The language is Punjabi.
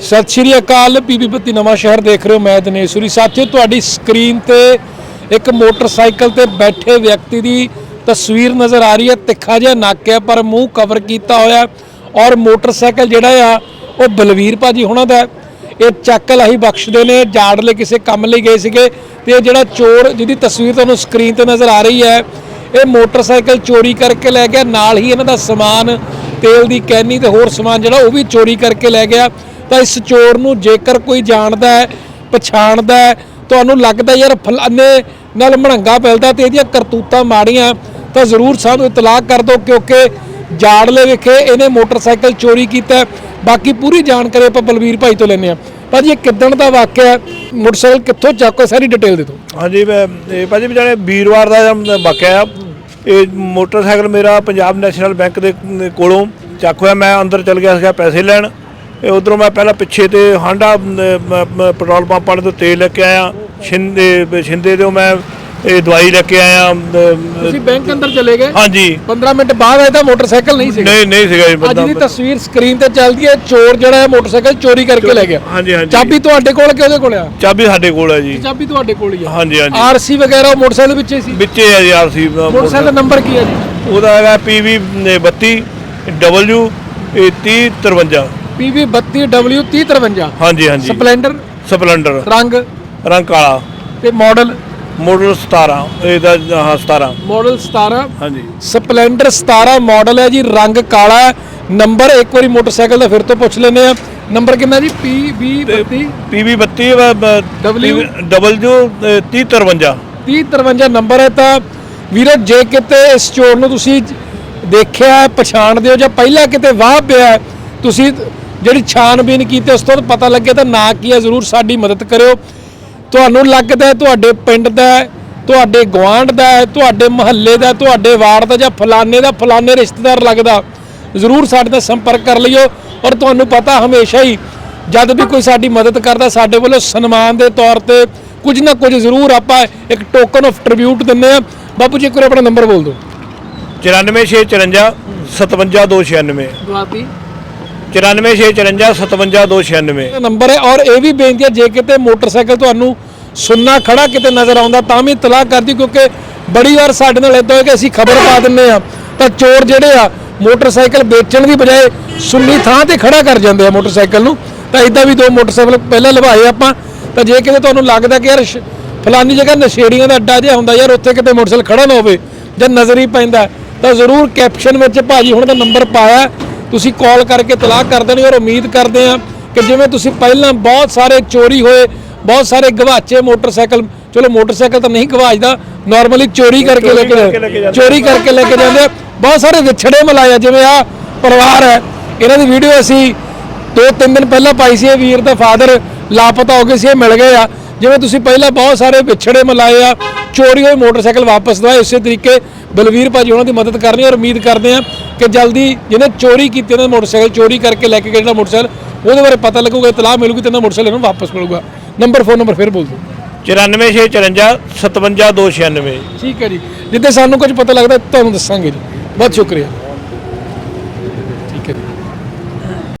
ਸਤਿ ਸ਼੍ਰੀ ਅਕਾਲ ਪੀਪੀ ਬੱਤੀ ਨਵਾਂ ਸ਼ਹਿਰ ਦੇਖ ਰਹੇ ਹੋ, ਮੈਂ ਦਿਨੇਸ਼ੂਰੀ ਸਾਥੀਓ, ਤੁਹਾਡੀ ਸਕਰੀਨ ਤੇ ਇੱਕ ਮੋਟਰਸਾਈਕਲ ਤੇ ਬੈਠੇ ਵਿਅਕਤੀ ਦੀ ਤਸਵੀਰ ਨਜ਼ਰ ਆ ਰਹੀ ਹੈ। ਤਿੱਖਾ ਜਿਹਾ ਨੱਕ ਹੈ, ਪਰ ਮੂੰਹ ਕਵਰ ਕੀਤਾ ਹੋਇਆ ਔਰ ਮੋਟਰਸਾਈਕਲ ਜਿਹੜਾ ਆ, ਉਹ ਬਲਵੀਰ ਭਾਜੀ ਹੁਣਾਂ ਦਾ ਇਹ ਚੱਕ ਲਾਹੀ ਬਖਸ਼ਦੇ ਨੇ, ਜਾੜ ਲਈ ਕਿਸੇ ਕੰਮ ਲਈ ਗਏ ਸੀਗੇ ਤੇ ਇਹ ਜਿਹੜਾ ਚੋਰ ਜਿਹਦੀ ਤਸਵੀਰ ਤੁਹਾਨੂੰ ਸਕਰੀਨ ਤੇ ਨਜ਼ਰ ਆ ਰਹੀ ਹੈ, ਇਹ ਮੋਟਰਸਾਈਕਲ ਚੋਰੀ ਕਰਕੇ ਲੈ ਗਿਆ। ਨਾਲ ਹੀ ਇਹਨਾਂ ਦਾ ਸਮਾਨ ਤੇਲ ਦੀ ਕੈਨੀ ਤੇ ਹੋਰ ਸਮਾਨ ਜਿਹੜਾ ਉਹ ਵੀ ਚੋਰੀ ਕਰਕੇ ਲੈ ਗਿਆ। ਤਾਂ ਇਸ ਚੋਰ ਨੂੰ ਜੇਕਰ ਕੋਈ ਜਾਣਦਾ ਹੈ, ਪਛਾਣਦਾ ਹੈ, ਤੁਹਾਨੂੰ ਲੱਗਦਾ ਯਾਰ ਫਲਾਣੇ ਨਾਲ ਮਣੰਗਾ ਪੈਲਦਾ ਤੇ ਇਹਦੀਆਂ ਕਰਤੂਤਾਂ ਮਾੜੀਆਂ, ਤਾਂ ਜ਼ਰੂਰ ਸਾਨੂੰ ਇਤਲਾਹ ਕਰ ਦਿਓ ਕਿਉਂਕਿ ਜਾੜਲੇ ਵਿਖੇ ਇਹਨੇ ਮੋਟਰਸਾਈਕਲ ਚੋਰੀ ਕੀਤਾ ਬਾਕੀ ਪੂਰੀ ਜਾਣਕਾਰੀ ਆਪਾਂ ਬਲਵੀਰ ਭਾਈ ਤੋਂ ਲੈਣੇ ਆ ਭਾਜੀ, ਇਹ ਕਿੱਦਣ ਦਾ ਵਾਕਿਆ ਹੈ? ਮੋਟਰਸਾਈਕਲ ਕਿੱਥੋਂ ਚੱਕੋ ਸਾਰੀ ਡਿਟੇਲ ਦੇ ਦਿਓ। ਹਾਂਜੀ, ਮੈਂ, ਇਹ ਭਾਜੀ ਵਿਚਾਰੇ ਵੀਰਵਾਰ ਦਾ ਵਾਕਿਆ ਆ। ਇਹ ਮੋਟਰਸਾਈਕਲ ਮੇਰਾ ਪੰਜਾਬ ਨੈਸ਼ਨਲ ਬੈਂਕ ਦੇ ਕੋਲੋਂ ਚੱਕ ਹੋਇਆ। ਮੈਂ ਅੰਦਰ ਚਲ ਗਿਆ, ਸੀਗਾ ਪੈਸੇ ਲੈਣ। ਇਹ ਉਧਰੋਂ ਮੈਂ ਪਹਿਲਾਂ ਪਿੱਛੇ ਤੇ ਹਾਂਡਾ ਪੈਟਰੋਲ ਪੰਪ ਵਾਲੇ ਤੋਂ ਤੇਲ ਲੈ ਕੇ ਆਇਆ। ਛਿੰਦੇ ਛਿੰਦੇ ਤੋਂ ਮੈਂ ਇਹ ਦਵਾਈ ਲੈ ਕੇ ਆਇਆ ਤੁਸੀਂ ਬੈਂਕ ਅੰਦਰ ਚਲੇ ਗਏ? ਹਾਂਜੀ। 15 ਮਿੰਟ ਬਾਅਦ ਆਇਆ ਤਾਂ ਮੋਟਰਸਾਈਕਲ ਨਹੀਂ ਸੀਗਾ? ਨਹੀਂ ਨਹੀਂ ਸੀਗਾ ਜੀ ਅੱਜ ਦੀ ਤਸਵੀਰ ਸਕਰੀਨ ਤੇ ਚੱਲਦੀ ਹੈ ਚੋਰ ਜਿਹੜਾ ਹੈ ਮੋਟਰਸਾਈਕਲ ਚੋਰੀ ਕਰਕੇ ਲੈ ਗਿਆ। ਹਾਂਜੀ ਹਾਂਜੀ। ਚਾਬੀ ਤੁਹਾਡੇ ਕੋਲ ਕਿ ਉਹਦੇ ਕੋਲ ਆ? ਚਾਬੀ ਸਾਡੇ ਕੋਲ ਹੈ ਜੀ। ਚਾਬੀ ਤੁਹਾਡੇ ਕੋਲ ਹੀ ਆ। ਹਾਂਜੀ ਹਾਂਜੀ। ਆਰਸੀ ਵਗੈਰਾ ਉਹ ਮੋਟਰਸਾਈਕਲ ਵਿੱਚ ਹੀ ਸੀ? ਵਿੱਚੇ ਹੈ ਜੀ ਆਰਸੀ ਮੋਟਰਸਾਈਕਲ। ਦਾ ਨੰਬਰ ਕੀ ਹੈ ਜੀ? ਉਹਦਾ ਹੈਗਾ PV 32 W 3053 PV 32W 3053 ਹਾਂਜੀ ਹਾਂਜੀ। ਸਪਲੈਂਡਰ। ਸਪਲੈਂਡਰ। ਰੰਗ। ਰੰਗ ਕਾਲਾ। ਤੇ ਮਾਡਲ। ਮਾਡਲ 17 ਇਹਦਾ ਹਾਂ 17 ਮਾਡਲ 17 ਹਾਂਜੀ। ਸਪਲੈਂਡਰ 17 ਮਾਡਲ ਹੈ ਜੀ ਰੰਗ ਕਾਲਾ ਹੈ। ਨੰਬਰ ਇੱਕ ਵਾਰੀ ਮੋਟਰਸਾਈਕਲ ਦਾ ਫਿਰ ਤੋਂ ਪੁੱਛ ਲੈਂਦੇ ਆ ਨੰਬਰ ਕਿੰਨਾ ਜੀ? PV 32 PV 32 W? W 3053 3053 number ਹੈ ਤਾਂ ਵੀਰੋ ਜੇ ਕਿਤੇ ਇਸ ਚੋਰ ਨੂੰ ਤੁਸੀਂ ਦੇਖਿਆ ਪਛਾਣਦੇ ਹੋ ਜਾਂ ਪਹਿਲਾਂ ਕਿਤੇ ਵਾਹ ਪਿਆ ਤੁਸੀਂ ਜਿਹੜੀ ਛਾਣਬੀਨ ਕੀਤੀ ਉਸ ਤੋਂ ਪਤਾ ਲੱਗੇ ਤਾਂ ਨਾ ਕੀ ਹੈ ਜ਼ਰੂਰ ਸਾਡੀ ਮਦਦ ਕਰਿਓ। ਤੁਹਾਨੂੰ ਲੱਗਦਾ ਤੁਹਾਡੇ ਪਿੰਡ ਦਾ ਤੁਹਾਡੇ ਗਵਾਂਢ ਦਾ ਤੁਹਾਡੇ ਮੁਹੱਲੇ ਦਾ ਤੁਹਾਡੇ ਵਾਰਡ ਦਾ ਜਾਂ ਫਲਾਣੇ ਦਾ ਫਲਾਣੇ ਰਿਸ਼ਤੇਦਾਰ ਲੱਗਦਾ ਜ਼ਰੂਰ ਸਾਡੇ ਨਾਲ ਸੰਪਰਕ ਕਰ ਲਿਓ। ਔਰ ਤੁਹਾਨੂੰ ਪਤਾ ਹਮੇਸ਼ਾ ਹੀ ਜਦ ਵੀ ਕੋਈ ਸਾਡੀ ਮਦਦ ਕਰਦਾ ਸਾਡੇ ਵੱਲੋਂ ਸਨਮਾਨ ਦੇ ਤੌਰ ਤੇ ਕੁਝ ਨਾ ਕੁਝ ਜ਼ਰੂਰ ਆਪਾਂ ਇੱਕ ਟੋਕਨ ਆਫ ਟ੍ਰਿਬਿਊਟ ਦਿੰਦੇ ਆ ਬਾਪੂ ਜੀ ਇੱਕ ਵਾਰ ਆਪਣਾ ਨੰਬਰ ਬੋਲ ਦਿਓ। 94654 57296 ਦੁਆਤੀ 94654 57296 ਨੰਬਰ ਹੈ ਔਰ ਇਹ ਵੀ ਬੇਨਤੀ ਹੈ, ਜੇ ਕਿਤੇ ਮੋਟਰਸਾਈਕਲ ਤੁਹਾਨੂੰ ਸੁੰਨਾ ਖੜਾ ਕਿਤੇ ਨਜ਼ਰ ਆਉਂਦਾ, ਤਾਂ ਵੀ ਇਤਲਾਹ ਕਰਦੀ ਕਿਉਂਕਿ ਬੜੀ ਵਾਰ ਸਾਡੇ ਨਾਲ ਇਦਾਂ ਹੋਇਆ ਕਿ ਅਸੀਂ ਖਬਰ ਪਾ ਦਿੰਨੇ ਆ ਤਾਂ ਚੋਰ ਜਿਹੜੇ ਆ, ਮੋਟਰਸਾਈਕਲ ਵੇਚਣ ਦੀ ਬਜਾਏ ਸੁੰਨੀ ਥਾਂ ਤੇ ਖੜਾ ਕਰ ਜਾਂਦੇ ਆ ਮੋਟਰਸਾਈਕਲ ਨੂੰ। ਤਾਂ ਇਦਾਂ ਵੀ ਦੋ ਮੋਟਰਸਾਈਕਲ ਪਹਿਲਾਂ ਲਵਾਏ ਆਪਾਂ। ਤਾਂ ਜੇ ਕਿਤੇ ਤੁਹਾਨੂੰ ਲੱਗਦਾ ਕਿ ਯਾਰ ਸ਼- ਫਲਾਨੀ ਜਗ੍ਹਾ ਨਸ਼ੇੜੀਆਂ ਦਾ ਅੱਡਾ ਜਿਹਾ ਹੁੰਦਾ, ਯਾਰ ਉੱਥੇ ਕਿਤੇ ਮੋਟਰਸਾਈਕਲ ਖੜਾ ਨਾ ਹੋਵੇ ਜਾਂ ਨਜ਼ਰ ਹੀ ਪੈਂਦਾ, ਤਾਂ ਜ਼ਰੂਰ ਕੈਪਸ਼ਨ ਵਿੱਚ ਭਾਜੀ ਹੁਣ ਦਾ ਨੰਬਰ ਪਾਇਆ। ਤੁਸੀਂ ਕਾਲ ਕਰਕੇ ਤਲਾਕ ਕਰ ਦੇਣੀ ਔਰ ਉਮੀਦ ਕਰਦੇ ਆ ਕਿ ਜਿਵੇਂ ਤੁਸੀਂ ਪਹਿਲਾਂ ਬਹੁਤ ਸਾਰੇ ਚੋਰੀ ਹੋਏ, ਬਹੁਤ ਸਾਰੇ ਗਵਾਚੇ ਮੋਟਰਸਾਈਕਲ, ਚਲੋ ਮੋਟਰਸਾਈਕਲ ਤਾਂ ਨਹੀਂ ਗਵਾਚਦਾ ਨਾਰਮਲੀ ਚੋਰੀ ਕਰਕੇ ਲੈ ਕੇ ਚੋਰੀ ਕਰਕੇ ਲੈ ਕੇ ਜਾਂਦੇ ਬਹੁਤ ਸਾਰੇ ਵਿਛੜੇ ਮਲਾਇਆ, ਜਿਵੇਂ ਆ ਪਰਿਵਾਰ ਹੈ। ਇਹਨਾਂ ਦੀ ਵੀਡੀਓ ਅਸੀਂ ਦੋ ਤਿੰਨ ਦਿਨ ਪਹਿਲਾਂ ਪਾਈ ਸੀ, ਇਹ ਵੀਰ ਦਾ ਫਾਦਰ ਲਾਪਤਾ ਹੋ ਗਏ ਸੀ, ਇਹ ਮਿਲ ਗਏ ਆ। ਜਿਵੇਂ ਤੁਸੀਂ ਪਹਿਲਾਂ ਬਹੁਤ ਸਾਰੇ ਵਿਛੜੇ ਮਲਾਏ ਆ ਚੋਰੀ ਹੋਏ ਮੋਟਰਸਾਈਕਲ ਵਾਪਸ ਦਵਾਏ ਉਸੇ ਤਰੀਕੇ ਬਲਵੀਰ ਭਾਜੀ ਉਹਨਾਂ ਦੀ ਮਦਦ ਕਰਨੀ ਔਰ ਉਮੀਦ ਕਰਦੇ ਆ ਕਿ ਜਲਦੀ ਜਿਹਨੇ ਚੋਰੀ ਕੀਤੀ ਉਹਨਾਂ ਦਾ ਮੋਟਰਸਾਈਕਲ ਚੋਰੀ ਕਰਕੇ ਲੈ ਕੇ ਗਏ ਜਿਹੜਾ ਮੋਟਰਸਾਈਕਲ ਉਹਦੇ ਬਾਰੇ ਪਤਾ ਲੱਗੂਗਾ ਇਤਲਾਹ ਮਿਲੂਗੀ ਤੇ ਉਹਨਾਂ ਮੋਟਰਸਾਈਕਲ ਇਹਨੂੰ ਵਾਪਸ ਮਿਲੂਗਾ। ਨੰਬਰ ਫੋਨ ਨੰਬਰ ਫਿਰ ਬੋਲ ਦਿਓ। 94654 57296 ਠੀਕ ਹੈ ਜੀ। ਜਿੱਦੇ ਸਾਨੂੰ ਕੁਝ ਪਤਾ ਲੱਗਦਾ ਤੁਹਾਨੂੰ ਦੱਸਾਂਗੇ ਜੀ। ਬਹੁਤ ਸ਼ੁਕਰੀਆ।